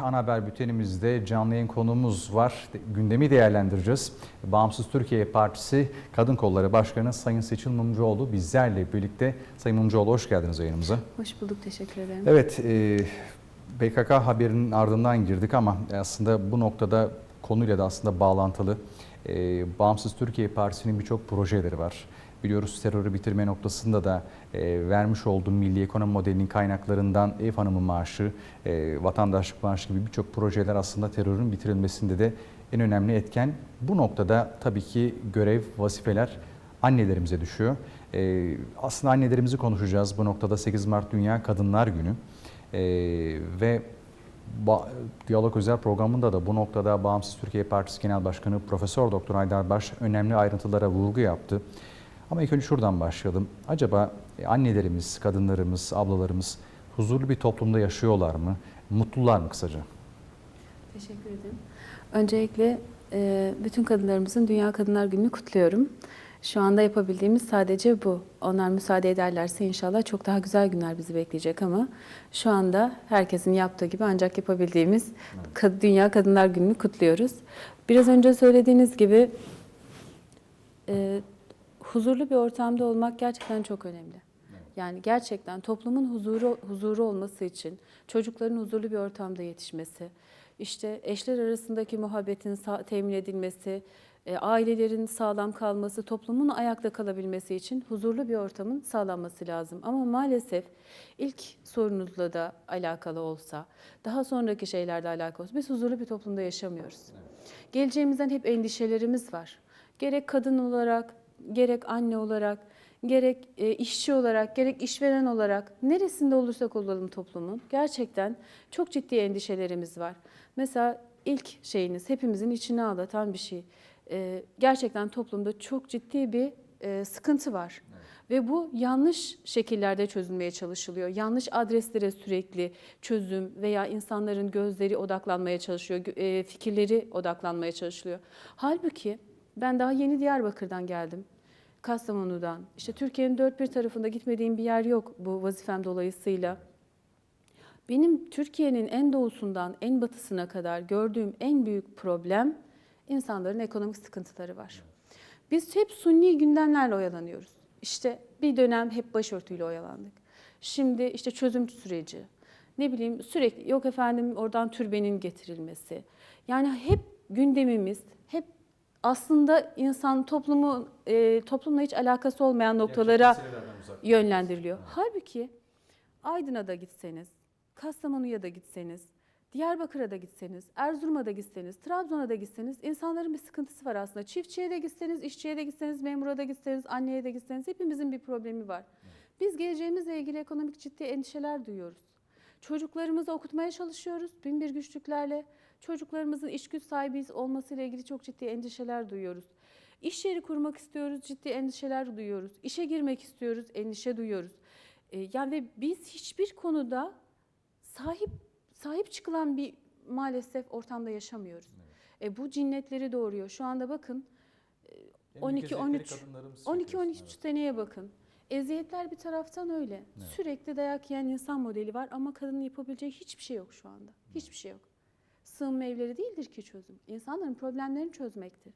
ana haber bültenimizde canlı yayın konuğumuz var. Gündemi değerlendireceğiz. Bağımsız Türkiye Partisi Kadın Kolları Başkanı Sayın Seçil Mumcuoğlu bizlerle birlikte. Sayın Mumcuoğlu hoş geldiniz yayınımıza. Hoş bulduk, teşekkür ederim. Evet, e, PKK haberinin ardından girdik ama aslında bu noktada konuyla da aslında bağlantılı. E, Bağımsız Türkiye Partisi'nin birçok projeleri var. Biliyoruz terörü bitirme noktasında da e, vermiş olduğu milli ekonomi modelinin kaynaklarından ev hanımı maaşı, e, vatandaşlık maaşı gibi birçok projeler aslında terörün bitirilmesinde de en önemli etken. Bu noktada tabii ki görev, vazifeler annelerimize düşüyor. E, aslında annelerimizi konuşacağız. Bu noktada 8 Mart Dünya Kadınlar Günü. E, ve Diyalog Özel programında da bu noktada Bağımsız Türkiye Partisi Genel Başkanı Profesör Doktor Haydar Baş önemli ayrıntılara vurgu yaptı. Ama ilk önce şuradan başlayalım. Acaba e, annelerimiz, kadınlarımız, ablalarımız huzurlu bir toplumda yaşıyorlar mı? Mutlular mı kısaca? Teşekkür ederim. Öncelikle e, bütün kadınlarımızın Dünya Kadınlar Günü'nü kutluyorum. Şu anda yapabildiğimiz sadece bu. Onlar müsaade ederlerse inşallah çok daha güzel günler bizi bekleyecek ama şu anda herkesin yaptığı gibi ancak yapabildiğimiz Kad- Dünya Kadınlar Günü'nü kutluyoruz. Biraz önce söylediğiniz gibi e, huzurlu bir ortamda olmak gerçekten çok önemli. Yani gerçekten toplumun huzuru huzuru olması için çocukların huzurlu bir ortamda yetişmesi, işte eşler arasındaki muhabbetin temin edilmesi, e, ailelerin sağlam kalması, toplumun ayakta kalabilmesi için huzurlu bir ortamın sağlanması lazım. Ama maalesef ilk sorunuzla da alakalı olsa, daha sonraki şeylerle alakalı olsa biz huzurlu bir toplumda yaşamıyoruz. Geleceğimizden hep endişelerimiz var. Gerek kadın olarak, gerek anne olarak, gerek e, işçi olarak, gerek işveren olarak neresinde olursak olalım toplumun gerçekten çok ciddi endişelerimiz var. Mesela ilk şeyiniz hepimizin içine ağlatan bir şey. E, gerçekten toplumda çok ciddi bir e, sıkıntı var. Ve bu yanlış şekillerde çözülmeye çalışılıyor. Yanlış adreslere sürekli çözüm veya insanların gözleri odaklanmaya çalışıyor, fikirleri odaklanmaya çalışılıyor. Halbuki ben daha yeni Diyarbakır'dan geldim. Kastamonu'dan. İşte Türkiye'nin dört bir tarafında gitmediğim bir yer yok bu vazifem dolayısıyla. Benim Türkiye'nin en doğusundan en batısına kadar gördüğüm en büyük problem insanların ekonomik sıkıntıları var. Biz hep sunni gündemlerle oyalanıyoruz. İşte bir dönem hep başörtüyle oyalandık. Şimdi işte çözüm süreci. Ne bileyim sürekli yok efendim oradan türbenin getirilmesi. Yani hep gündemimiz hep aslında insan toplumu e, toplumla hiç alakası olmayan noktalara yönlendiriliyor. Halbuki Aydın'a da gitseniz, Kastamonu'ya da gitseniz, Diyarbakır'a da gitseniz, Erzurum'a da gitseniz, Trabzon'a da gitseniz insanların bir sıkıntısı var aslında. Çiftçiye de gitseniz, işçiye de gitseniz, memura da gitseniz, anneye de gitseniz hepimizin bir problemi var. Biz geleceğimizle ilgili ekonomik ciddi endişeler duyuyoruz. Çocuklarımızı okutmaya çalışıyoruz bin bir güçlüklerle. Çocuklarımızın iş güç sahibi olmasıyla ilgili çok ciddi endişeler duyuyoruz. İş yeri kurmak istiyoruz, ciddi endişeler duyuyoruz. İşe girmek istiyoruz, endişe duyuyoruz. Ee, yani ve biz hiçbir konuda sahip sahip çıkılan bir maalesef ortamda yaşamıyoruz. E, bu cinnetleri doğuruyor. Şu anda bakın 12-13 12-13 seneye bakın. Eziyetler bir taraftan öyle. Evet. Sürekli dayak yiyen insan modeli var ama kadının yapabileceği hiçbir şey yok şu anda. Hiçbir şey yok. Sığınma evleri değildir ki çözüm. İnsanların problemlerini çözmektir.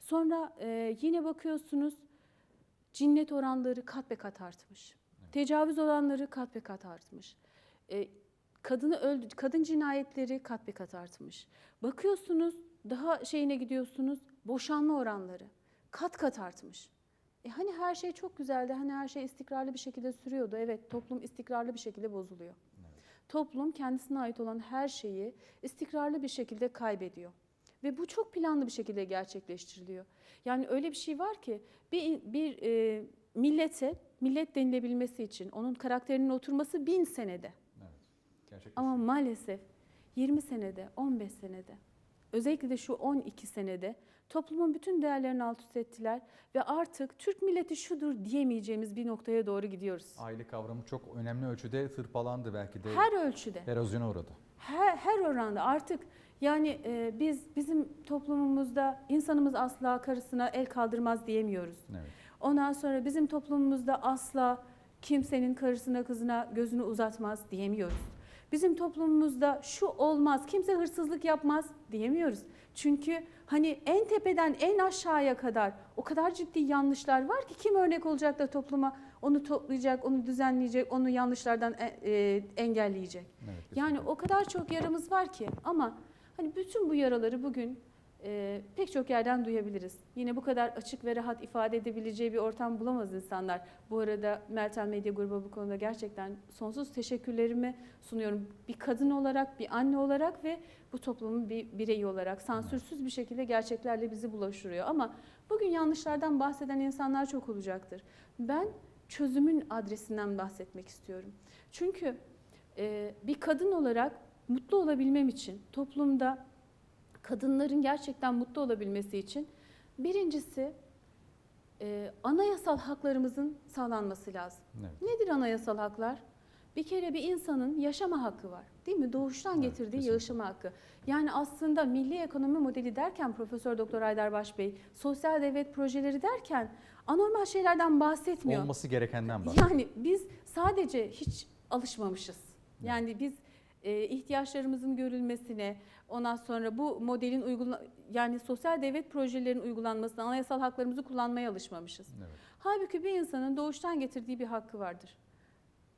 Sonra e, yine bakıyorsunuz cinnet oranları kat be kat artmış. Tecavüz oranları kat be kat artmış. E, kadını öldü, kadın cinayetleri kat be kat artmış. Bakıyorsunuz daha şeyine gidiyorsunuz boşanma oranları kat kat artmış. E hani her şey çok güzeldi, hani her şey istikrarlı bir şekilde sürüyordu. Evet, toplum istikrarlı bir şekilde bozuluyor. Toplum kendisine ait olan her şeyi istikrarlı bir şekilde kaybediyor. Ve bu çok planlı bir şekilde gerçekleştiriliyor. Yani öyle bir şey var ki bir, bir e, millete, millet denilebilmesi için onun karakterinin oturması bin senede. Ama maalesef 20 senede, 15 senede, özellikle de şu 12 senede toplumun bütün değerlerini alt üst ettiler ve artık Türk milleti şudur diyemeyeceğimiz bir noktaya doğru gidiyoruz. Aile kavramı çok önemli ölçüde hırpalandı belki de. Her ölçüde, Erozyona uğradı. her, her oranda artık yani e, biz bizim toplumumuzda insanımız asla karısına el kaldırmaz diyemiyoruz. Evet. Ondan sonra bizim toplumumuzda asla kimsenin karısına kızına gözünü uzatmaz diyemiyoruz. Bizim toplumumuzda şu olmaz, kimse hırsızlık yapmaz diyemiyoruz. Çünkü hani en tepeden en aşağıya kadar o kadar ciddi yanlışlar var ki kim örnek olacak da topluma onu toplayacak, onu düzenleyecek, onu yanlışlardan e- e, engelleyecek. Evet, Yani o kadar çok yaramız var ki ama hani bütün bu yaraları bugün e, pek çok yerden duyabiliriz. Yine bu kadar açık ve rahat ifade edebileceği bir ortam bulamaz insanlar. Bu arada Meltem Medya Grubu bu konuda gerçekten sonsuz teşekkürlerimi sunuyorum. Bir kadın olarak, bir anne olarak ve bu toplumun bir bireyi olarak sansürsüz bir şekilde gerçeklerle bizi bulaştırıyor. Ama bugün yanlışlardan bahseden insanlar çok olacaktır. Ben çözümün adresinden bahsetmek istiyorum. Çünkü e, bir kadın olarak mutlu olabilmem için toplumda kadınların gerçekten mutlu olabilmesi için birincisi e, anayasal haklarımızın sağlanması lazım. Evet. Nedir anayasal haklar? Bir kere bir insanın yaşama hakkı var. Değil mi? Doğuştan Evet, getirdiği kesinlikle. yaşama hakkı. Yani aslında milli ekonomi modeli derken Profesör Doktor Aydarbaş Bey, sosyal devlet projeleri derken anormal şeylerden bahsetmiyor. Olması gerekenden bahsediyor. Yani biz sadece hiç alışmamışız. Yani biz e, ihtiyaçlarımızın görülmesine, ondan sonra bu modelin uygula yani sosyal devlet projelerinin uygulanmasına, anayasal haklarımızı kullanmaya alışmamışız. Evet. Halbuki bir insanın doğuştan getirdiği bir hakkı vardır.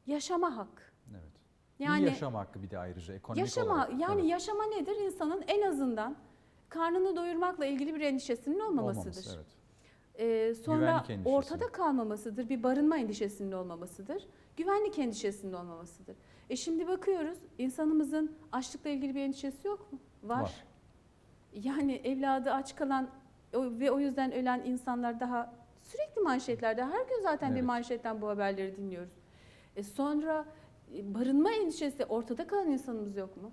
Yaşama hakkı. Evet. Yani İyi yaşam hakkı bir de ayrıca ekonomik yaşama olarak. yani Evet. yaşama nedir? İnsanın en azından karnını doyurmakla ilgili bir endişesinin olmamasıdır. Olmaması, evet. Ee, sonra ortada kalmamasıdır, bir barınma endişesinin olmamasıdır, güvenlik endişesinin olmamasıdır. E şimdi bakıyoruz, insanımızın açlıkla ilgili bir endişesi yok mu? Var. Var. Yani evladı aç kalan ve o yüzden ölen insanlar daha sürekli manşetlerde, her gün zaten bir Evet. manşetten bu haberleri dinliyoruz. E sonra e, barınma endişesi ortada kalan insanımız yok mu?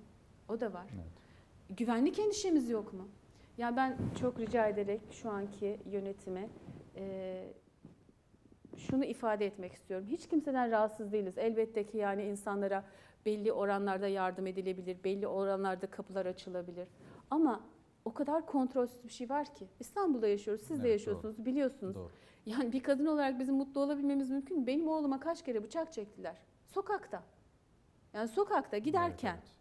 O da var. Evet. Güvenlik endişemiz yok mu? Ya ben çok rica ederek şu anki yönetime e, şunu ifade etmek istiyorum. Hiç kimseden rahatsız değiliz. Elbette ki yani insanlara belli oranlarda yardım edilebilir, belli oranlarda kapılar açılabilir. Ama o kadar kontrolsüz bir şey var ki. İstanbul'da yaşıyoruz, siz de Evet, yaşıyorsunuz, biliyorsunuz. Doğru. Yani bir kadın olarak bizim mutlu olabilmemiz mümkün. mü? Benim oğluma kaç kere bıçak çektiler? Sokakta. Yani sokakta giderken. Evet, evet.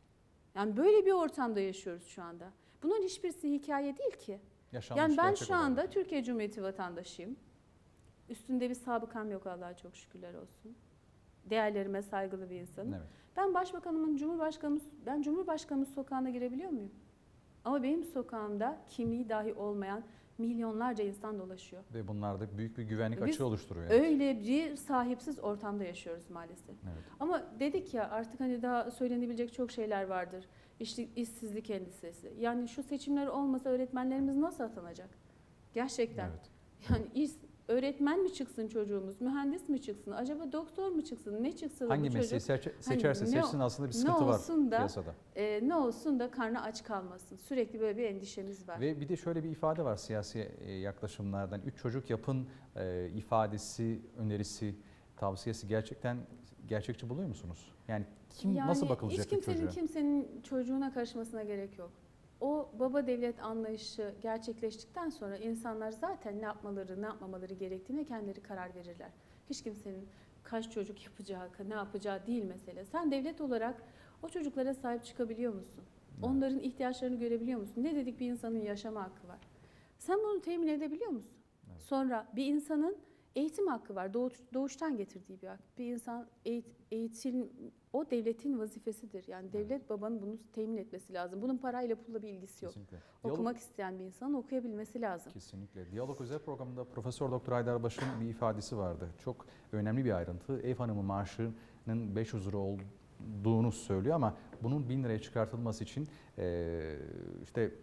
Yani böyle bir ortamda yaşıyoruz şu anda. Bunun hiçbirisi hikaye değil ki. Yaşanmış yani ben şu anda olaylar. Türkiye Cumhuriyeti vatandaşıyım. Üstünde bir sabıkam yok Allah'a çok şükürler olsun. Değerlerime saygılı bir insanım. Evet. Ben başbakanımın, cumhurbaşkanımız, ben cumhurbaşkanımız sokağına girebiliyor muyum? Ama benim sokağımda kimliği dahi olmayan milyonlarca insan dolaşıyor. Ve bunlar da büyük bir güvenlik Biz açığı oluşturuyor. Evet. Öyle bir sahipsiz ortamda yaşıyoruz maalesef. Evet. Ama dedik ya artık hani daha söylenebilecek çok şeyler vardır. İşte işsizlik endişesi. Yani şu seçimler olmasa öğretmenlerimiz nasıl atanacak? Gerçekten. Evet. Yani iş, öğretmen mi çıksın çocuğumuz, mühendis mi çıksın, acaba doktor mu çıksın, ne çıksın Hangi bu mesleği seçe- seçerse Hani ne- seçsin aslında bir ne sıkıntı var da- piyasada. e, ne olsun da karnı aç kalmasın. Sürekli böyle bir endişemiz var. Ve bir de şöyle bir ifade var siyasi e, yaklaşımlardan. Üç çocuk yapın e, ifadesi, önerisi, tavsiyesi gerçekten gerçekçi buluyor musunuz? Yani kim Yani nasıl bakılacak hiç kimsenin çocuğa? kimsenin çocuğuna karışmasına gerek yok. O baba devlet anlayışı gerçekleştikten sonra insanlar zaten ne yapmaları, ne yapmamaları gerektiğine kendileri karar verirler. Hiç kimsenin kaç çocuk yapacağı, ne yapacağı değil mesele. Sen devlet olarak o çocuklara sahip çıkabiliyor musun? Onların ihtiyaçlarını görebiliyor musun? Ne dedik bir insanın yaşama hakkı var. Sen bunu temin edebiliyor musun? Evet. Sonra bir insanın eğitim hakkı var. Doğuş, doğuştan getirdiği bir hak. Bir insan eğit, eğitim o devletin vazifesidir. Yani devlet babanın bunu temin etmesi lazım. Bunun parayla pulla bir ilgisi yok. Kesinlikle. Diyalog- Okumak isteyen bir insanın okuyabilmesi lazım. Kesinlikle. Diyalog özel programında Profesör Doktor Aydarbaş'ın bir ifadesi vardı. Çok önemli bir ayrıntı. Ev hanımı maaşının 500 lira olduğunu söylüyor ama bunun 1000 liraya çıkartılması için işte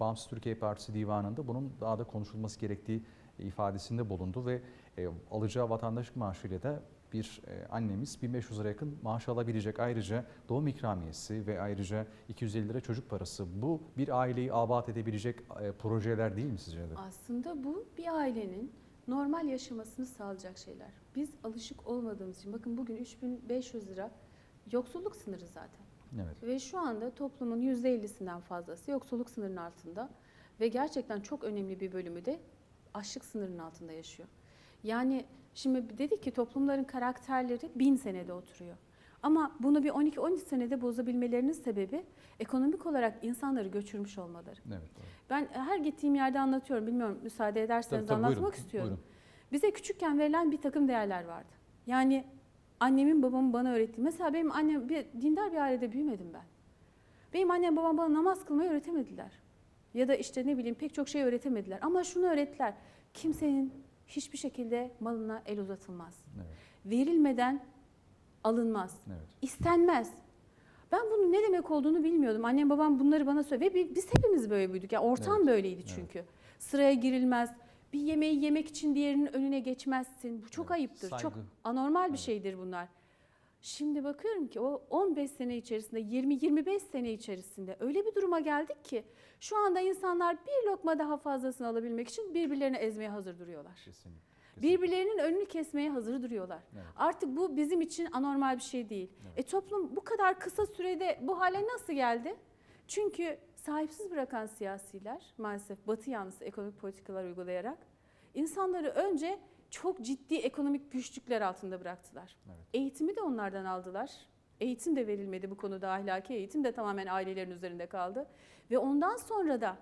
Bağımsız Türkiye Partisi divanında bunun daha da konuşulması gerektiği ifadesinde bulundu ve e, alacağı vatandaşlık maaşıyla da bir e, annemiz 1500 lira yakın maaş alabilecek. Ayrıca doğum ikramiyesi ve ayrıca 250 lira çocuk parası. Bu bir aileyi abat edebilecek e, projeler değil mi sizce de? Aslında bu bir ailenin normal yaşamasını sağlayacak şeyler. Biz alışık olmadığımız için bakın bugün 3500 lira yoksulluk sınırı zaten. Evet. Ve şu anda toplumun %50'sinden fazlası yoksulluk sınırının altında ve gerçekten çok önemli bir bölümü de açlık sınırının altında yaşıyor. Yani şimdi dedik ki toplumların karakterleri bin senede oturuyor. Ama bunu bir 12-13 senede bozabilmelerinin sebebi ekonomik olarak insanları göçürmüş olmaları. Evet. doğru. Ben her gittiğim yerde anlatıyorum. Bilmiyorum müsaade ederseniz Tabii, tabii, anlatmak buyurun, istiyorum. buyurun. Bize küçükken verilen bir takım değerler vardı. Yani annemin babamın bana öğrettiği. Mesela benim annem bir dindar bir ailede büyümedim ben. Benim annem babam bana namaz kılmayı öğretemediler. Ya da işte ne bileyim pek çok şey öğretemediler. Ama şunu öğrettiler. Kimsenin hiçbir şekilde malına el uzatılmaz. Evet. Verilmeden alınmaz. Evet. İstenmez. Ben bunun ne demek olduğunu bilmiyordum. Annem babam bunları bana söyledi. Ve bi- biz hepimiz böyle büyüdük. Yani ortam Evet, böyleydi çünkü. Sıraya girilmez. Bir yemeği yemek için diğerinin önüne geçmezsin. Bu çok Evet, ayıptır. saygı. Çok anormal bir Evet. şeydir bunlar. Şimdi bakıyorum ki o 15 sene içerisinde 20-25 sene içerisinde öyle bir duruma geldik ki şu anda insanlar bir lokma daha fazlasını alabilmek için birbirlerini ezmeye hazır duruyorlar. Kesinlikle. kesinlikle. Birbirlerinin önünü kesmeye hazır duruyorlar. Evet. Artık bu bizim için anormal bir şey değil. E toplum bu kadar kısa sürede bu hale nasıl geldi? Çünkü sahipsiz bırakan siyasiler maalesef batı yanlısı ekonomik politikalar uygulayarak insanları önce çok ciddi ekonomik güçlükler altında bıraktılar. Evet. Eğitimi de onlardan aldılar. Eğitim de verilmedi bu konuda ahlaki eğitim de tamamen ailelerin üzerinde kaldı. Ve ondan sonra da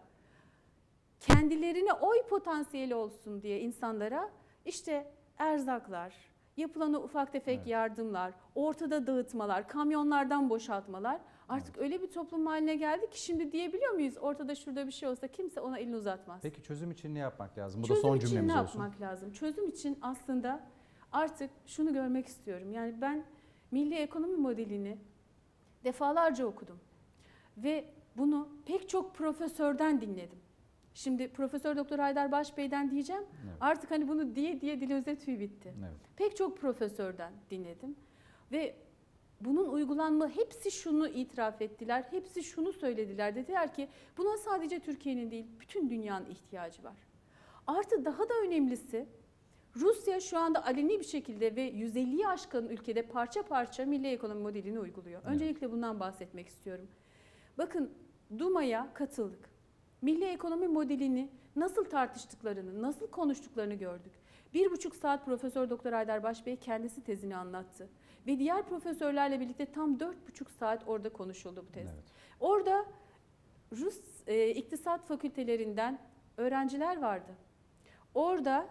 kendilerine oy potansiyeli olsun diye insanlara işte erzaklar, yapılan o ufak tefek Evet. yardımlar, ortada dağıtmalar, kamyonlardan boşaltmalar artık öyle bir toplum haline geldi ki şimdi diyebiliyor muyuz ortada şurada bir şey olsa kimse ona elini uzatmaz. Peki çözüm için ne yapmak lazım? Bu Çözüm da son için cümlemiz ne olsun. yapmak lazım? Çözüm için aslında artık şunu görmek istiyorum. Yani ben milli ekonomi modelini defalarca okudum. Ve bunu pek çok profesörden dinledim. Şimdi Profesör Doktor Haydar Başbey'den diyeceğim. Evet. Artık hani bunu diye diye dilimize tüy bitti. Evet. Pek çok profesörden dinledim ve bunun uygulanma hepsi şunu itiraf ettiler. Hepsi şunu söylediler. Dediler ki buna sadece Türkiye'nin değil bütün dünyanın ihtiyacı var. Artı daha da önemlisi Rusya şu anda aleni bir şekilde ve 150'yi aşkın ülkede parça parça milli ekonomi modelini uyguluyor. Evet. Öncelikle bundan bahsetmek istiyorum. Bakın Duma'ya katıldık. Milli ekonomi modelini nasıl tartıştıklarını, nasıl konuştuklarını gördük. Bir buçuk saat Profesör Doktor Haydar Başbey kendisi tezini anlattı. Ve diğer profesörlerle birlikte tam dört buçuk saat orada konuşuldu bu tez. Evet. Orada Rus e, iktisat fakültelerinden öğrenciler vardı. Orada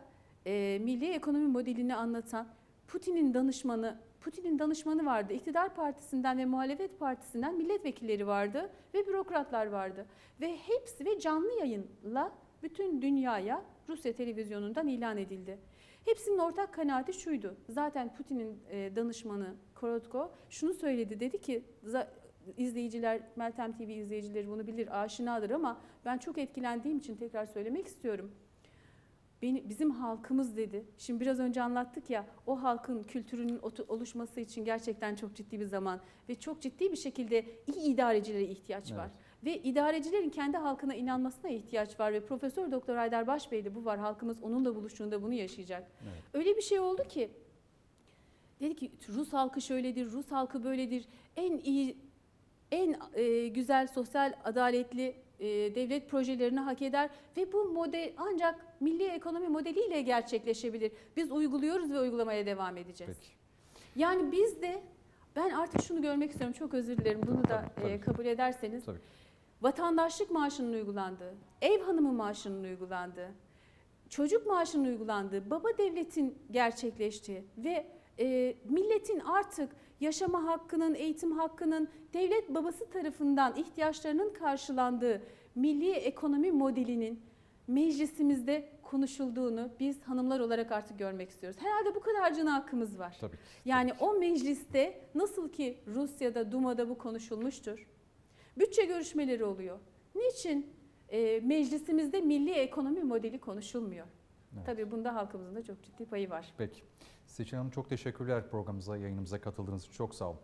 e, milli ekonomi modelini anlatan Putin'in danışmanı Putin'in danışmanı vardı. İktidar partisinden ve muhalefet partisinden milletvekilleri vardı ve bürokratlar vardı. Ve hepsi ve canlı yayınla bütün dünyaya Rusya televizyonundan ilan edildi. Hepsinin ortak kanaati şuydu. Zaten Putin'in e, danışmanı Korotko şunu söyledi. Dedi ki izleyiciler, Meltem TV izleyicileri bunu bilir, aşinadır ama ben çok etkilendiğim için tekrar söylemek istiyorum. Beni, bizim halkımız dedi. Şimdi biraz önce anlattık ya o halkın kültürünün oluşması için gerçekten çok ciddi bir zaman ve çok ciddi bir şekilde iyi idarecilere ihtiyaç var. Ve idarecilerin kendi halkına inanmasına ihtiyaç var ve Profesör Doktor Haydar Başbey'de bu var. Halkımız onunla buluştuğunda bunu yaşayacak. Evet. Öyle bir şey oldu ki dedi ki Rus halkı şöyledir, Rus halkı böyledir. En iyi en e, güzel sosyal adaletli e, devlet projelerini hak eder ve bu model ancak milli ekonomi modeliyle gerçekleşebilir. Biz uyguluyoruz ve uygulamaya devam edeceğiz. Peki. Yani biz de ben artık şunu görmek istiyorum. Çok özür dilerim. Bunu da Tabii, tabii. e, kabul ederseniz. Tabii. Vatandaşlık maaşının uygulandığı, ev hanımı maaşının uygulandığı, çocuk maaşının uygulandığı, baba devletin gerçekleştiği ve e, milletin artık yaşama hakkının, eğitim hakkının devlet babası tarafından ihtiyaçlarının karşılandığı milli ekonomi modelinin meclisimizde konuşulduğunu biz hanımlar olarak artık görmek istiyoruz. Herhalde bu kadarcına hakkımız var. Tabii. ki, Yani tabii ki. o mecliste nasıl ki Rusya'da, Duma'da bu konuşulmuştur. Bütçe görüşmeleri oluyor. Niçin e, meclisimizde milli ekonomi modeli konuşulmuyor? Evet. Tabii bunda halkımızın da çok ciddi payı var. Peki. Seçin Hanım çok teşekkürler programımıza, yayınımıza katıldığınız için. Çok sağ olun.